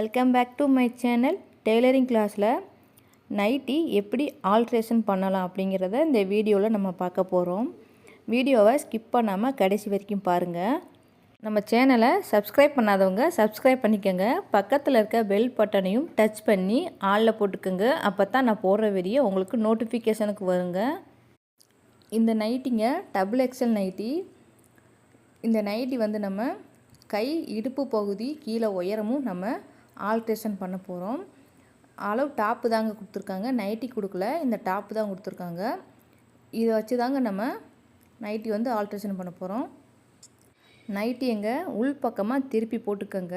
Welcome back to my channel tailoring கிளாஸில் nighty எப்படி alteration பண்ணலாம் அப்படிங்கிறத இந்த வீடியோவில் நம்ம பார்க்க போகிறோம் வீடியோவை ஸ்கிப் பண்ணாமல் கடைசி வரைக்கும் பாருங்கள் நம்ம சேனலை சப்ஸ்கிரைப் பண்ணாதவங்க சப்ஸ்கிரைப் பண்ணிக்கோங்க. பக்கத்தில் இருக்க பெல் பட்டனையும் டச் பண்ணி ஆளில் போட்டுக்கோங்க. அப்போ தான் நான் போடுற வீடியோ உங்களுக்கு நோட்டிஃபிகேஷனுக்கு வருங்க. இந்த நைட்டிங்க டபுள் எக்ஸல் நைட்டி இந்த நைட்டி வந்து நம்ம கை இடுப்பு பகுதி கீழே உயரமும் நம்ம ஆல்ட்ரேஷன் பண்ண போகிறோம் அளவு டாப்பு தாங்க கொடுத்துருக்காங்க. நைட்டி கொடுக்கல. இந்த டாப்பு தான் கொடுத்துருக்காங்க. இதை வச்சு தாங்க நம்ம நைட்டி வந்து ஆல்ட்ரேஷன் பண்ண போகிறோம் நைட்டி எங்கே? உள் பக்கமாக திருப்பி போட்டுக்கோங்க.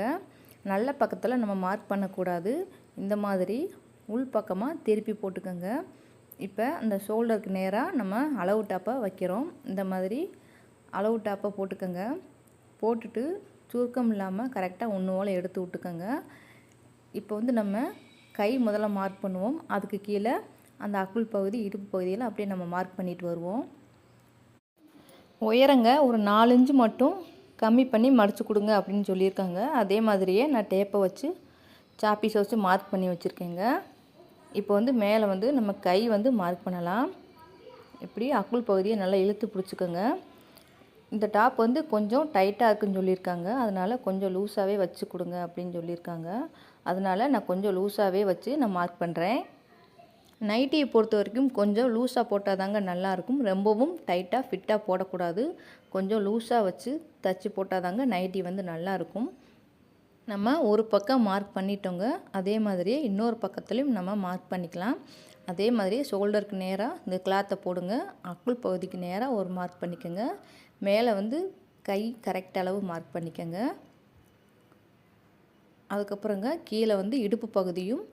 நல்ல பக்கத்தில் நம்ம மார்க் பண்ணக்கூடாது. இந்த மாதிரி உள் பக்கமாக திருப்பி போட்டுக்கோங்க. இப்போ அந்த ஷோல்டருக்கு நேராக நம்ம அளவு டாப்பை வைக்கிறோம். இந்த மாதிரி அளவு டாப்பை போட்டுக்கோங்க. போட்டுட்டு சுருக்கம் இல்லாமல் கரெக்டாக ஒன்று ஓலை எடுத்து விட்டுக்கோங்க. இப்போ வந்து நம்ம கை முதல்ல மார்க் பண்ணுவோம். அதுக்கு கீழே அந்த அக்குள் பகுதி இடுப்பு பகுதியில் அப்படியே நம்ம மார்க் பண்ணிட்டு வருவோம். உயரங்க ஒரு நாலஞ்சு மட்டும் கம்மி பண்ணி மடித்து கொடுங்க அப்படின்னு சொல்லியிருக்காங்க. அதே மாதிரியே நான் டேப்பை வச்சு சாப்பீஸை வச்சு மார்க் பண்ணி வச்சுருக்கேங்க. இப்போ வந்து மேலே வந்து நம்ம கை வந்து மார்க் பண்ணலாம். இப்படி அக்குள் பகுதியை நல்லா இழுத்து பிடிச்சிக்கோங்க. இந்த டாப் வந்து கொஞ்சம் டைட்டாக இருக்குன்னு சொல்லியிருக்காங்க. அதனால் கொஞ்சம் லூஸாகவே வச்சு கொடுங்க அப்படின்னு சொல்லியிருக்காங்க. அதனால் நான் கொஞ்சம் லூஸாகவே வச்சு நான் மார்க் பண்ணுறேன் நைட்டியை பொறுத்த வரைக்கும் கொஞ்சம் லூஸாக போட்டால் தாங்க நல்லாயிருக்கும் ரொம்பவும் டைட்டாக ஃபிட்டாக போடக்கூடாது. கொஞ்சம் லூஸாக வச்சு தச்சு போட்டால் தாங்க நைட்டி வந்து நல்லாயிருக்கும் நம்ம ஒரு பக்கம் மார்க் பண்ணிட்டோங்க. அதே மாதிரியே இன்னொரு பக்கத்துலேயும் நம்ம மார்க் பண்ணிக்கலாம். அதே மாதிரி ஷோல்டருக்கு நேராக இந்த கிளாத்தை போடுங்க. அக்குள் பகுதிக்கு நேராக ஒரு மார்க் பண்ணிக்கோங்க. மேலே வந்து கை கரெக்ட் அளவு மார்க் பண்ணிக்கோங்க. அதுக்கப்புறங்க கீழே வந்து இடுப்பு பகுதியும்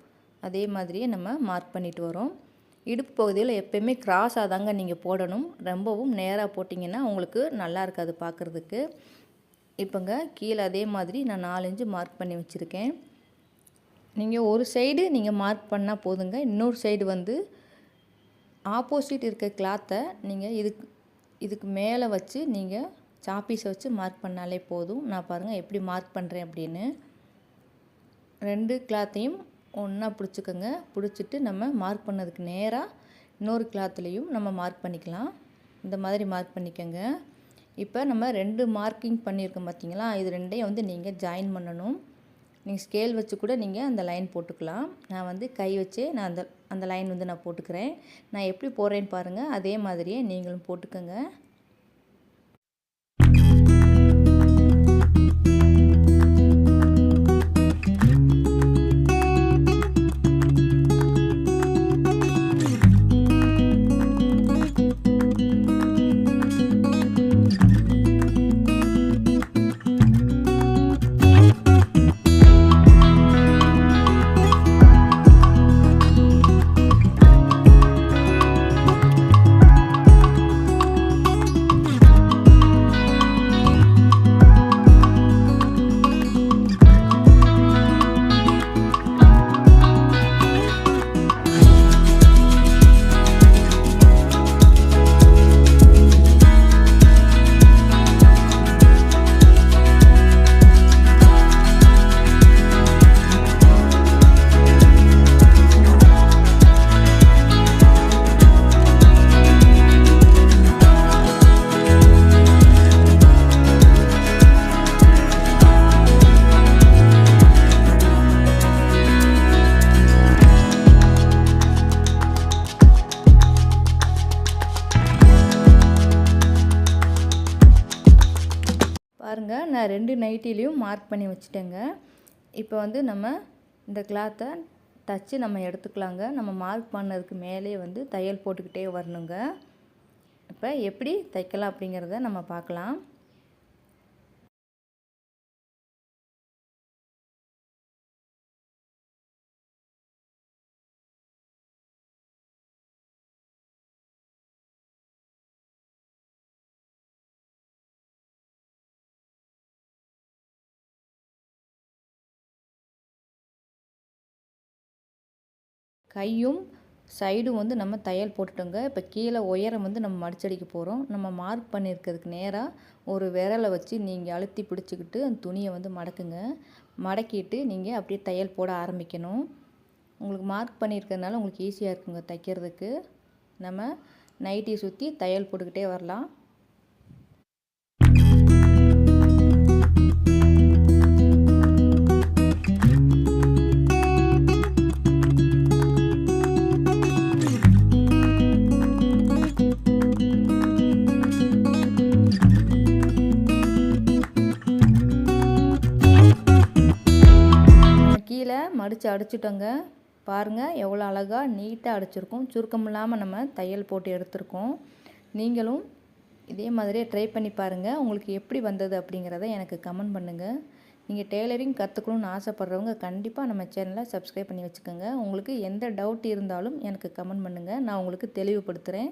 அதே மாதிரியே நம்ம மார்க் பண்ணிட்டு வரோம். இடுப்பு பகுதியில் எப்போயுமே கிராஸாக தாங்க நீங்கள் போடணும். ரொம்பவும் நேராக போட்டிங்கன்னா உங்களுக்கு நல்லா இருக்காது பார்க்குறதுக்கு இப்போங்க கீழே அதே மாதிரி நான் நாலஞ்சு மார்க் பண்ணி வச்சுருக்கேன். நீங்கள் ஒரு சைடு நீங்கள் மார்க் பண்ணால் போதுங்க. இன்னொரு சைடு வந்து ஆப்போசிட் இருக்க கிளாத்தை நீங்கள் இதுக்கு இதுக்கு மேலே வச்சு நீங்கள் சாப்பீஸை வச்சு மார்க் பண்ணாலே போதும். நான் பாருங்கள் எப்படி மார்க் பண்ணுறேன் அப்படின்னு. ரெண்டு கிளாத்தையும் ஒன்றா பிடிச்சிக்கோங்க. பிடிச்சிட்டு நம்ம மார்க் பண்ணதுக்கு நேராக இன்னொரு கிளாத்துலேயும் நம்ம மார்க் பண்ணிக்கலாம். இந்த மாதிரி மார்க் பண்ணிக்கோங்க. இப்போ நம்ம ரெண்டு மார்க்கிங் பண்ணியிருக்கோம் பார்த்தீங்களா இது ரெண்டையும் வந்து நீங்கள் ஜாயின் பண்ணணும். நீங்கள் ஸ்கேல் வச்சு கூட நீங்கள் அந்த லைன் போட்டுக்கலாம். நான் வந்து கை வச்சே நான் அந்த அந்த லைன் வந்து நான் போட்டுக்கிறேன். நான் எப்படி போடுறேன்னு பாருங்கள் அதே மாதிரியே நீங்களும் போட்டுக்கோங்க. நான் ரெண்டு நைட்டிலையும் மார்க் பண்ணி வச்சுட்டேங்க. இப்போ வந்து நம்ம இந்த கிளாத்தை தச்சு நம்ம எடுத்துக்கலாங்க. நம்ம மார்க் பண்ணதுக்கு மேலே வந்து தையல் போட்டுக்கிட்டே வரணுங்க. இப்போ எப்படி தைக்கலாம் அப்படிங்கிறத நம்ம பார்க்கலாம். கையும் சைடும் வந்து நம்ம தையல் போட்டுட்டோங்க. இப்போ கீழே உயரம் வந்து நம்ம மடிச்சடிக்க போகிறோம் நம்ம மார்க் பண்ணியிருக்கிறதுக்கு நேராக ஒரு விரலை வச்சு நீங்கள் அழுத்தி பிடிச்சிக்கிட்டு அந்த துணியை வந்து மடக்குங்க. மடக்கிட்டு நீங்கள் அப்படியே தையல் போட ஆரம்பிக்கணும். உங்களுக்கு மார்க் பண்ணியிருக்கிறதுனால உங்களுக்கு ஈஸியாக இருக்குங்க தைக்கிறதுக்கு. நம்ம நைட்டியை சுற்றி தையல் போட்டுக்கிட்டே வரலாம். மடித்து அடிச்சிட்டோங்க. பாருங்கள் எவ்வளோ அழகாக நீட்டாக அடிச்சிருக்கோம். சுருக்கம் இல்லாமல் நம்ம தையல் போட்டு எடுத்திருக்கோம். நீங்களும் இதே மாதிரியே ட்ரை பண்ணி பாருங்கள் உங்களுக்கு எப்படி வந்தது அப்படிங்கிறத எனக்கு கமெண்ட் பண்ணுங்கள் நீங்கள் டெய்லரிங் கற்றுக்கணும்னு ஆசைப்பட்றவங்க கண்டிப்பாக நம்ம சேனலை சப்ஸ்கிரைப் பண்ணி வச்சுக்கோங்க. உங்களுக்கு எந்த டவுட் இருந்தாலும் எனக்கு கமெண்ட் பண்ணுங்கள் நான் உங்களுக்கு தெளிவுபடுத்துகிறேன்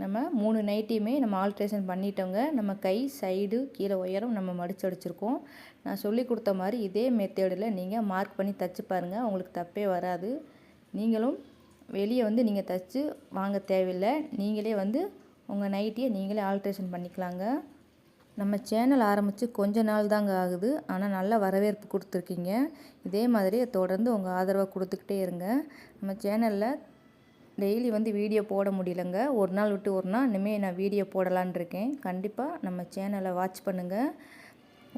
நம்ம மூணு நைட்டியுமே நம்ம ஆல்ட்ரேஷன் பண்ணிட்டோங்க. நம்ம கை சைடு கீழே உயரம் நம்ம மடித்து அடிச்சிருக்கோம். நான் சொல்லி கொடுத்த மாதிரி இதே மெத்தேடில் நீங்கள் மார்க் பண்ணி தச்சு பாருங்கள் உங்களுக்கு தப்பே வராது. நீங்களும் வெளியே வந்து நீங்கள் தச்சு வாங்க தேவையில்லை. நீங்களே வந்து உங்கள் நைட்டியை நீங்களே ஆல்ட்ரேஷன் பண்ணிக்கலாங்க. நம்ம சேனல் ஆரம்பித்து கொஞ்ச நாள் தாங்க ஆகுது. ஆனால் நல்ல வரவேற்பு கொடுத்துருக்கீங்க. இதே மாதிரி தொடர்ந்து உங்கள் ஆதரவை கொடுத்துக்கிட்டே இருங்க. நம்ம சேனலில் டெய்லி வந்து வீடியோ போட முடியலங்க. ஒரு நாள் விட்டு ஒரு நாள் இனிமேல் நான் வீடியோ போடலான் இருக்கேன். கண்டிப்பாக நம்ம சேனலை வாட்ச் பண்ணுங்கள்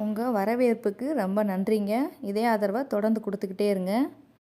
உங்கள் வரவேற்புக்கு ரொம்ப நன்றிங்க. இதே ஆதரவை தொடர்ந்து கொடுத்துக்கிட்டே இருங்க.